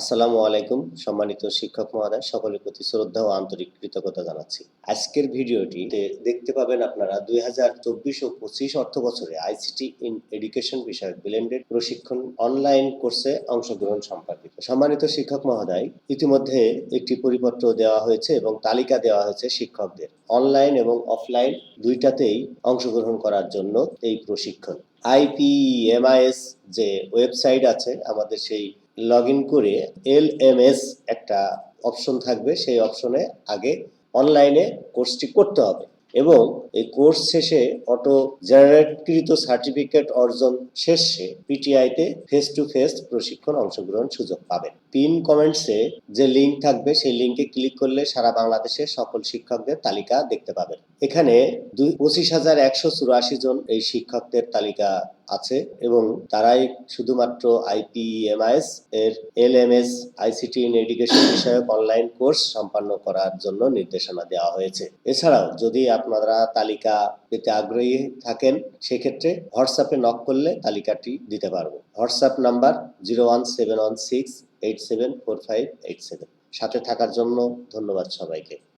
আসসালামু আলাইকুম, সম্মানিত শিক্ষক মহোদয়, সকলের প্রতি শ্রদ্ধা ও আন্তরিক কৃতজ্ঞতা জানাচ্ছি। আজকের ভিডিওটিতে দেখতে পাবেন আপনারা দুই হাজার চব্বিশ ও পঁচিশ অর্থ বছরে আইসিটি ইন এডুকেশন বিষয়ক ব্লেন্ডেড প্রশিক্ষণ অনলাইন কোর্সে অংশগ্রহণ সম্পর্কিত। সম্মানিত শিক্ষক মহোদয়, ইতিমধ্যে একটি পরিপত্র দেওয়া হয়েছে এবং তালিকা দেওয়া হয়েছে শিক্ষকদের। অনলাইন এবং অফলাইন দুইটাতেই অংশগ্রহণ করার জন্য এই প্রশিক্ষণ। আইপিএমআইএস যে ওয়েবসাইট আছে, আমাদের সেই লগ ইন করে এল এম এস একটা অপশন থাকবে। সেই অপশনে আগে অনলাইনে কোর্সটি করতে হবে এবং এই কোর্স শেষে অটো জেনারেটকৃত সার্টিফিকেট অর্জন শেষে পিটিআইতে ফেস টু ফেস প্রশিক্ষণ অংশগ্রহণ সুযোগ পাবেন। পিন কমেন্টসে যে লিঙ্ক থাকবে, সেই লিঙ্কে ক্লিক করলে সারা বাংলাদেশের সকল শিক্ষকদের তালিকা দেখতে পাবেন। এখানে দুই পঁচিশ হাজার একশো চুরাশি জন এই শিক্ষকদের তালিকা আছে এবং তারাই শুধুমাত্র আইপিএমআইএস এর এলএমএস আইসিটি ইন এডুকেশন বিষয়ক অনলাইন কোর্স সম্পন্ন করার জন্য নির্দেশনা দেওয়া হয়েছে। এছাড়াও যদি আপনারা তালিকা পেতে আগ্রহী থাকেন, সেক্ষেত্রে হোয়াটসঅ্যাপে নক করলে তালিকাটি দিতে পারব। WhatsApp number zero one seven one six eight seven four five eight seven. সাথে থাকার জন্য ধন্যবাদ সবাইকে।